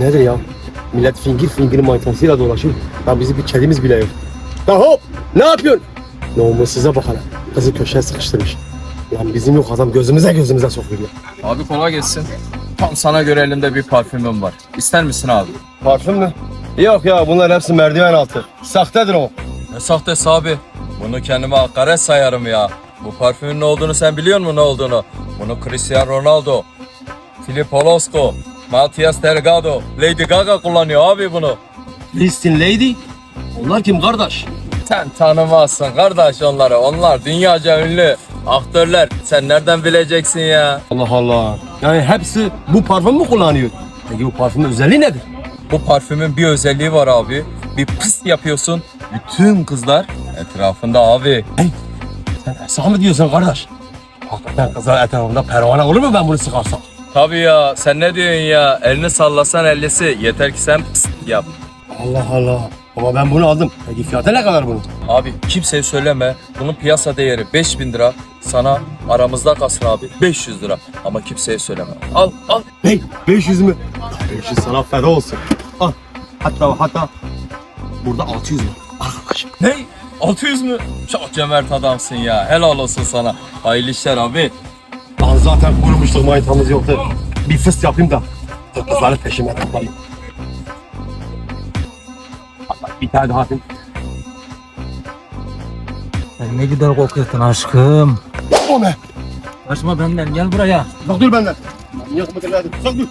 Nedir ya? Millet fingir fingir maytasıyla dolaşıyor. Ya bizi bir kedimiz bile yok. Ya hop! Ne yapıyorsun? Namussuza bak hele. Kızı köşeye sıkıştırmış. Lan bizim yok adam gözümüze gözümüze sokuyor ya. Abi kolay gelsin. Tam sana göre elimde bir parfümüm var. İster misin abi? Parfüm mü? Yok ya bunlar hepsi merdiven altı. Sahtedir o. Ne sahtesi abi? Bunu kendime hakaret sayarım ya. Bu parfümün ne olduğunu sen biliyor musun ne olduğunu? Bunu Cristiano Ronaldo, Filippo Losco, Matias Delgado, Lady Gaga kullanıyor abi bunu. Listin Lady. Onlar kim kardeş? Sen tanımazsın kardeş onları. Onlar dünyaca ünlü aktörler. Sen nereden bileceksin ya? Allah Allah. Yani hepsi bu parfüm mü kullanıyor? Peki bu parfümün özelliği nedir? Bu parfümün bir özelliği var abi. Bir pıs yapıyorsun. Bütün kızlar etrafında abi. Sen esah mı diyorsun kardeş? Hakikaten kızlar etrafında pervane olur mu ben bunu sıkarsam? Tabii ya sen ne diyorsun ya? Elini sallasan ellisi. Yeter ki sen yap. Allah Allah. Ama ben bunu aldım. Peki fiyatı ne kadar bunun? Abi kimseye söyleme. Bunun piyasa değeri 5000 lira. Sana aramızda kalsın abi 500 lira. Ama kimseye söyleme. Al al. Ne? 500 mü? 500 sana feda olsun. Al. Hatta hatta burada 600 mü? Arkadaş. Ne? 600 mü? Çok cömert adamsın ya. Helal olsun sana. Hayırlı işler abi. Lan zaten kurumuştuk manitamız yoktu. Bir fıst yapayım da kızları peşime toplayayım. Hatta bir tane daha atayım. Sen ne güzel kokuyorsun aşkım. O ne? Kaçma benden gel buraya. Uzak dur benden. Manyak mıdır nedir? Uzak dur.